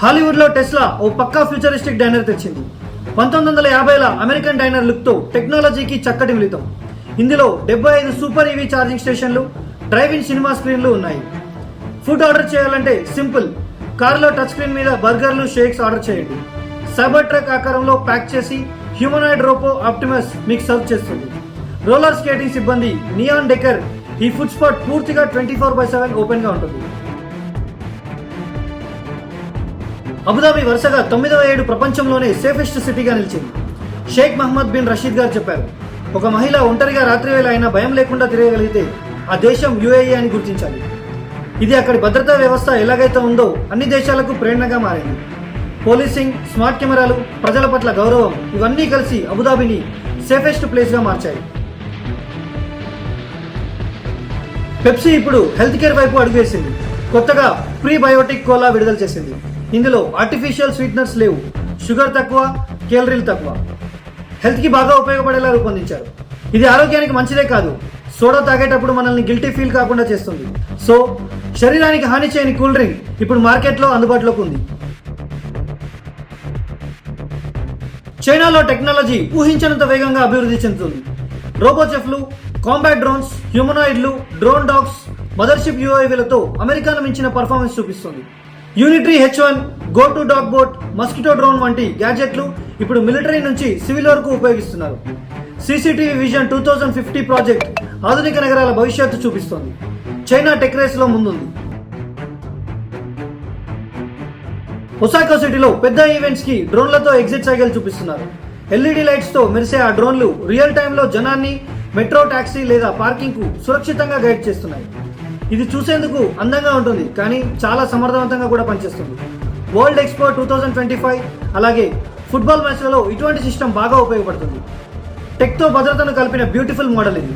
హాలీవుడ్లో టెస్లా ఓ పక్కా ఫ్యూచరిస్టిక్ డైనర్ తెచ్చింది. పంతొమ్మిది వందల యాభైల అమెరికన్ డైనర్ లుక్తో టెక్నాలజీకి చక్కటి మిళితం. ఇందులో డెబ్బై ఐదు సూపర్ ఈవీ ఛార్జింగ్ స్టేషన్లు డ్రైవింగ్ సినిమా స్క్రీన్లు ఉన్నాయి. ఫుడ్ ఆర్డర్ చేయాలంటే సింపుల్. కారులో టచ్ స్క్రీన్ మీద బర్గర్లు షేక్స్ ఆర్డర్ చేయండి. సైబర్ ట్రక్ ఆకారంలో ప్యాక్ చేసి హ్యూమనాయిడ్ రోపో ఆప్టిమస్ మీకు సర్వ్ చేస్తుంది. రోలర్ స్కేటింగ్ సిబ్బంది నియాన్ డెకర్ ఈ ఫుడ్ స్పాట్ పూర్తిగా ట్వంటీ ఫోర్ బై సెవెన్ ఓపెన్గా ఉంటుంది. అబుదాబి వరుసగా తొమ్మిదవ ఏడు ప్రపంచంలోనే సేఫెస్ట్ సిటీగా నిలిచింది. షేక్ మహమ్మద్ బిన్ రషీద్ గారు చెప్పారు ఒక మహిళ ఒంటరిగా రాత్రి వేళ అయినా భయం లేకుండా తిరగగలిగితే ఆ దేశం యుఏఈ అని గుర్తించాలి. ఇది అక్కడి భద్రతా వ్యవస్థ ఎలాగైతే ఉందో అన్ని దేశాలకు ప్రేరణగా మారింది. పోలీసింగ్ స్మార్ట్ కెమెరాలు ప్రజల పట్ల గౌరవం ఇవన్నీ కలిసి అబుదాబిని సేఫెస్ట్ ప్లేస్గా మార్చాయి. పెప్సీ ఇప్పుడు హెల్త్ కేర్ వైపు అడుగువేసింది కొత్తగా ప్రీబయోటిక్ కోలా విడుదల చేసింది. ఇందులో ఆర్టిఫిషియల్ స్వీట్నర్స్ లేవు. షుగర్ తక్కువ కేలరీలు తక్కువ. హెల్త్కి బాగా ఉపయోగపడేలా రూపొందించారు. ఇది ఆరోగ్యానికి మంచిదే కాదు. సోడా తాగేటప్పుడు మనల్ని గిల్టీ ఫీల్ కాకుండా చేస్తుంది. సో శరీరానికి హాని చేయని కూల్ డ్రింక్ ఇప్పుడు మార్కెట్లో అందుబాటులోకి ఉంది. చైనాలో టెక్నాలజీ ఊహించనంత వేగంగా అభివృద్ధి చెందుతుంది. రోబోచెఫ్లు కాంబాట్ డ్రోన్స్ హ్యూమనాయిడ్లు డ్రోన్ డాగ్స్ మదర్షిప్ యూఐవీలతో అమెరికాను మించిన పర్ఫార్మెన్స్ చూపిస్తుంది. Unitree H one go two dog boat mosquito drone వంటి గ్యాడ్జెట్లు ఇప్పుడు మిలిటరీ నుంచి సివిల్ వరకు ఉపయోగిస్తున్నారు. CCTV vision two thousand fifty project ఆధునిక నగరాల భవిష్యత్తు చూపిస్తోంది. చైనా టెక్ రేస్లో ముందుంది. ఒసాకా సిటీలో పెద్ద ఈవెంట్స్కి డ్రోన్లతో ఎగ్జిట్ సైకిల్ చూపిస్తున్నారు. ఎల్ఈడి లైట్స్తో మెరిసే ఆ డ్రోన్లు రియల్ టైంలో జనాన్ని మెట్రో టాక్సీ లేదా పార్కింగ్కు సురక్షితంగా గైడ్ చేస్తున్నాయి. ఇది చూసేందుకు అందంగా ఉంటుంది కానీ చాలా సమర్థవంతంగా కూడా పనిచేస్తుంది. World expo two thousand twenty five అలాగే ఫుట్బాల్ మ్యాచ్లలో ఇటువంటి సిస్టమ్ బాగా ఉపయోగపడుతుంది. టెక్తో భద్రతను కలిపిన బ్యూటిఫుల్ మోడల్ ఇది.